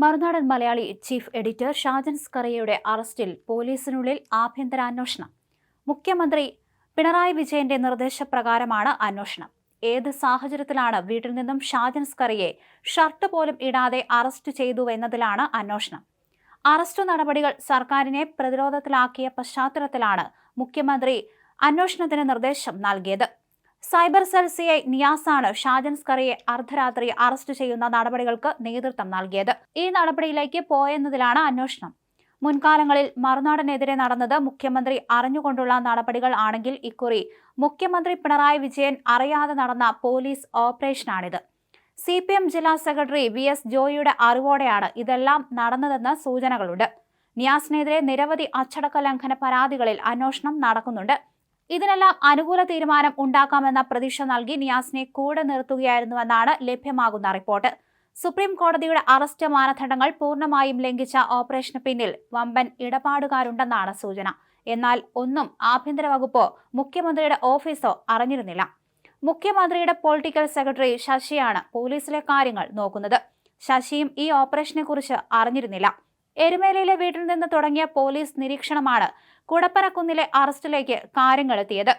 മറുനാടൻ Malayali chief editor Shajan സ്കറിയയുടെ അറസ്റ്റിൽ പോലീസിനുള്ളിൽ ആഭ്യന്തരാന്വേഷണം. മുഖ്യമന്ത്രി പിണറായി വിജയന്റെ നിർദ്ദേശപ്രകാരമാണ് അന്വേഷണം. ഏത് സാഹചര്യത്തിലാണ് വീട്ടിൽ നിന്നും ഷാജൻ സ്കറിയെ ഷർട്ട് പോലും ഇടാതെ അറസ്റ്റ് ചെയ്തുവെന്നതിലാണ് അന്വേഷണം. അറസ്റ്റ് നടപടികൾ സർക്കാരിനെ പ്രതിരോധത്തിലാക്കിയ പശ്ചാത്തലത്തിലാണ് മുഖ്യമന്ത്രി അന്വേഷണത്തിന് നിർദ്ദേശം നൽകിയത്. സൈബർ സെൽ സി ഐ നിയാസാണ് ഷാജൻ സ്കറിയെ അർദ്ധരാത്രി അറസ്റ്റ് ചെയ്യുന്ന നടപടികൾക്ക് നേതൃത്വം നൽകിയത്. ഈ നടപടിയിലേക്ക് പോയെന്നതിലാണ് അന്വേഷണം. മുൻകാലങ്ങളിൽ മറുനാടനെതിരെ നടന്നത് മുഖ്യമന്ത്രി അറിഞ്ഞുകൊണ്ടുള്ള നടപടികൾ ആണെങ്കിൽ ഇക്കുറി മുഖ്യമന്ത്രി പിണറായി വിജയൻ അറിയാതെ നടന്ന പോലീസ് ഓപ്പറേഷനാണിത്. സി പി എം ജില്ലാ സെക്രട്ടറി വി എസ് ജോയിയുടെ അറിവോടെയാണ് ഇതെല്ലാം നടന്നതെന്ന് സൂചനകളുണ്ട്. നിയാസിനെതിരെ നിരവധി അച്ചടക്ക ലംഘന പരാതികളിൽ അന്വേഷണം നടക്കുന്നുണ്ട്. ഇതിനെല്ലാം അനുകൂല തീരുമാനം ഉണ്ടാക്കാമെന്ന പ്രതീക്ഷ നൽകി നിയാസിനെ കൂടെ നിർത്തുകയായിരുന്നുവെന്നാണ് ലഭ്യമാകുന്ന റിപ്പോർട്ട്. സുപ്രീം കോടതിയുടെ അറസ്റ്റ് മാനദണ്ഡങ്ങൾ പൂർണമായും ലംഘിച്ച ഓപ്പറേഷന് പിന്നിൽ വമ്പൻ ഇടപാടുകാരുണ്ടെന്നാണ് സൂചന. എന്നാൽ ഒന്നും ആഭ്യന്തര വകുപ്പോ മുഖ്യമന്ത്രിയുടെ ഓഫീസോ അറിഞ്ഞിരുന്നില്ല. മുഖ്യമന്ത്രിയുടെ പൊളിറ്റിക്കൽ സെക്രട്ടറി ശശിയാണ് പോലീസിലെ കാര്യങ്ങൾ നോക്കുന്നത്. ശശിയും ഈ ഓപ്പറേഷനെ കുറിച്ച് അറിഞ്ഞിരുന്നില്ല. എരുമേലയിലെ വീട്ടിൽ നിന്ന് തുടങ്ങിയ പോലീസ് നിരീക്ഷണമാണ് കുടപ്പനക്കുന്നിലെ അറസ്റ്റിലേക്ക് കാര്യങ്ങളെത്തിയത്.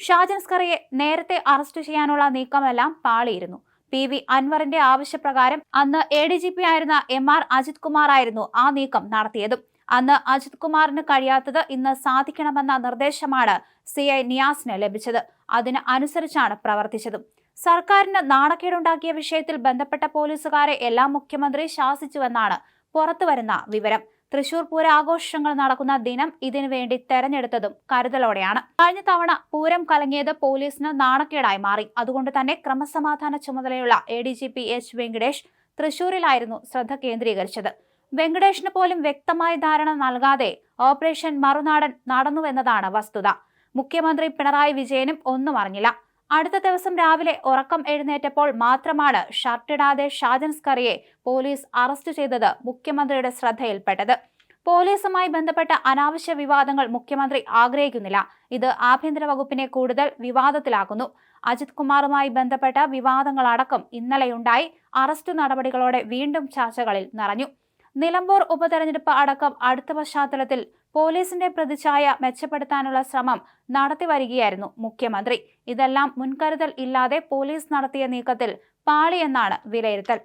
ഷാജൻസ്കറിയെ നേരത്തെ അറസ്റ്റ് ചെയ്യാനുള്ള നീക്കമെല്ലാം പാളിയിരുന്നു. പി വി അൻവറിന്റെ ആവശ്യപ്രകാരം അന്ന് എ ഡി ജി പി ആയിരുന്ന എം ആർ അജിത് കുമാർ ആയിരുന്നു ആ നീക്കം നടത്തിയതും. അന്ന് അജിത് കുമാറിന് കഴിയാത്തത് ഇന്ന് സാധിക്കണമെന്ന നിർദ്ദേശമാണ് സി ഐ നിയാസിന് ലഭിച്ചത്. അതിന് അനുസരിച്ചാണ് പ്രവർത്തിച്ചതും. സർക്കാരിന് നാണക്കേടുണ്ടാക്കിയ വിഷയത്തിൽ ബന്ധപ്പെട്ട പോലീസുകാരെ എല്ലാം മുഖ്യമന്ത്രി ശാസിച്ചുവെന്നാണ് പുറത്തുവരുന്ന വിവരം. തൃശൂർ പൂരാഘോഷങ്ങൾ നടക്കുന്ന ദിനം ഇതിനു വേണ്ടി തെരഞ്ഞെടുത്തതും കരുതലോടെയാണ്. കഴിഞ്ഞ തവണ പൂരം കലങ്ങിയത് പോലീസിന് നാണക്കേടായി മാറി. അതുകൊണ്ട് തന്നെ ക്രമസമാധാന ചുമതലയുള്ള A D G P H Venkatesh തൃശൂരിലായിരുന്നു ശ്രദ്ധ കേന്ദ്രീകരിച്ചത്. വെങ്കടേഷിന് പോലും വ്യക്തമായ ധാരണ നൽകാതെ ഓപ്പറേഷൻ മറുനാടൻ നടന്നുവെന്നതാണ് വസ്തുത. മുഖ്യമന്ത്രി പിണറായി വിജയനും ഒന്നും അറിഞ്ഞില്ല. അടുത്ത ദിവസം രാവിലെ ഉറക്കം എഴുന്നേറ്റപ്പോൾ മാത്രമാണ് ഷർട്ടിടാതെ ഷാജൻ സ്കറിയെ പോലീസ് അറസ്റ്റ് ചെയ്തത് മുഖ്യമന്ത്രിയുടെ ശ്രദ്ധയിൽപ്പെട്ടത്. പോലീസുമായി ബന്ധപ്പെട്ട അനാവശ്യ വിവാദങ്ങൾ മുഖ്യമന്ത്രി ആഗ്രഹിക്കുന്നില്ല. ഇത് ആഭ്യന്തര വകുപ്പിനെ കൂടുതൽ വിവാദത്തിലാക്കുന്നു. അജിത് കുമാറുമായി ബന്ധപ്പെട്ട വിവാദങ്ങളടക്കം ഇന്നലെയുണ്ടായി. അറസ്റ്റ് നടപടികളോടെ വീണ്ടും ചർച്ചകളിൽ നിറഞ്ഞു. നിലമ്പൂർ ഉപതെരഞ്ഞെടുപ്പ് അടക്കം അടുത്ത പശ്ചാത്തലത്തിൽ പോലീസിന്റെ പ്രതിച്ഛായ മെച്ചപ്പെടുത്താനുള്ള ശ്രമം നടത്തി വരികയായിരുന്നു മുഖ്യമന്ത്രി. ഇതെല്ലാം മുൻകരുതൽ ഇല്ലാതെ പോലീസ് നടത്തിയ നീക്കത്തിൽ പാളിയെന്നാണ് വിലയിരുത്തൽ.